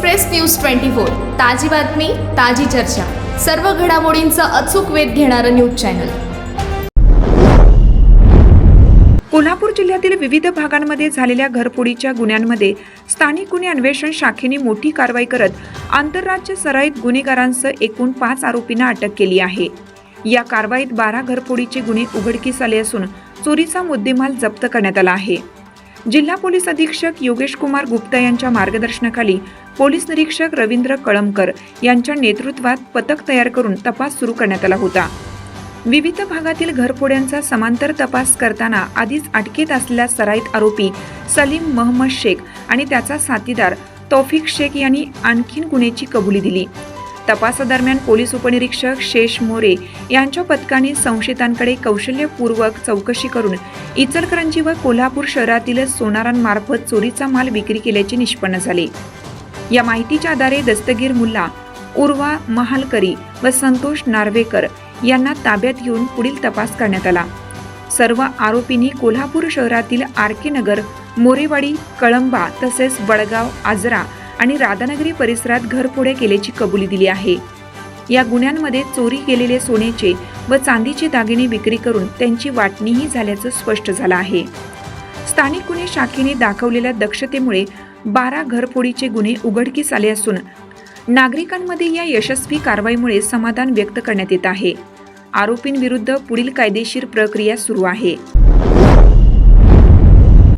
Express news twenty four. ताजी बातमी ताजी चर्चा. सर्व घडामोडींचा अचूक वेध घेणारं न्यूज चॅनल. कोल्हापूर जिल्ह्यातील विविध भागांमध्ये झालेल्या घरफोडीच्या गुन्ह्यांमध्ये स्थानिक गुन्हे अन्वेषण शाखेने मोठी कारवाई करत आंतरराज्य सराईत गुन्हेगारांसह एकूण पाच आरोपींना अटक केली आहे. या कारवाईत बारा घरफोडीचे गुन्हे उघडकीस आले असून चोरीचा मुद्देमाल जप्त करण्यात आला आहे. जिल्हा पोलीस अधीक्षक योगेश कुमार गुप्ता यांच्या मार्गदर्शनाखाली पोलीस निरीक्षक रवींद्र कळमकर यांच्या नेतृत्वात पथक तयार करून तपास सुरू करण्यात आला होता. विविध भागातील घरफोड्यांचा समांतर तपास करताना आधीच अटकेत असलेल्या सराईत आरोपी सलीम महम्मद शेख आणि त्याचा साथीदार तौफिक शेख यांनी आणखीन गुन्ह्याची कबुली दिली. तपासादरम्यान पोलीस उपनिरीक्षक शेष मोरे यांच्या पथकाने संशयितांकडे कौशल्यपूर्वक चौकशी करून इचलकरंजी व कोल्हापूर शहरातील सोनारांमार्फत चोरीचा माल विक्री केल्याचे निष्पन्न झाले. या माहितीच्या आधारे दस्तगीर मुल्ला उर्वा महालकरी व संतोष नार्वेकर यांना ताब्यात घेऊन पुढील तपास करण्यात आला. सर्व आरोपींनी कोल्हापूर शहरातील आर के नगर मोरेवाडी कळंबा तसेच वडगाव आजरा आणि राधानगरी परिसरात घरफोड्या केल्याची कबुली दिली आहे. या गुन्ह्यांमध्ये चोरी केलेले सोन्याचे व चांदीचे दागिने विक्री करून त्यांची वाटणीही झाल्याचं स्पष्ट झालं आहे. स्थानिक गुन्हे शाखेने दाखवलेल्या दक्षतेमुळे बारा घरफोडीचे गुन्हे उघडकीस आले असून नागरिकांमध्ये या यशस्वी कारवाईमुळे समाधान व्यक्त करण्यात येत आहे. आरोपींविरुद्ध पुढील कायदेशीर प्रक्रिया सुरू आहे.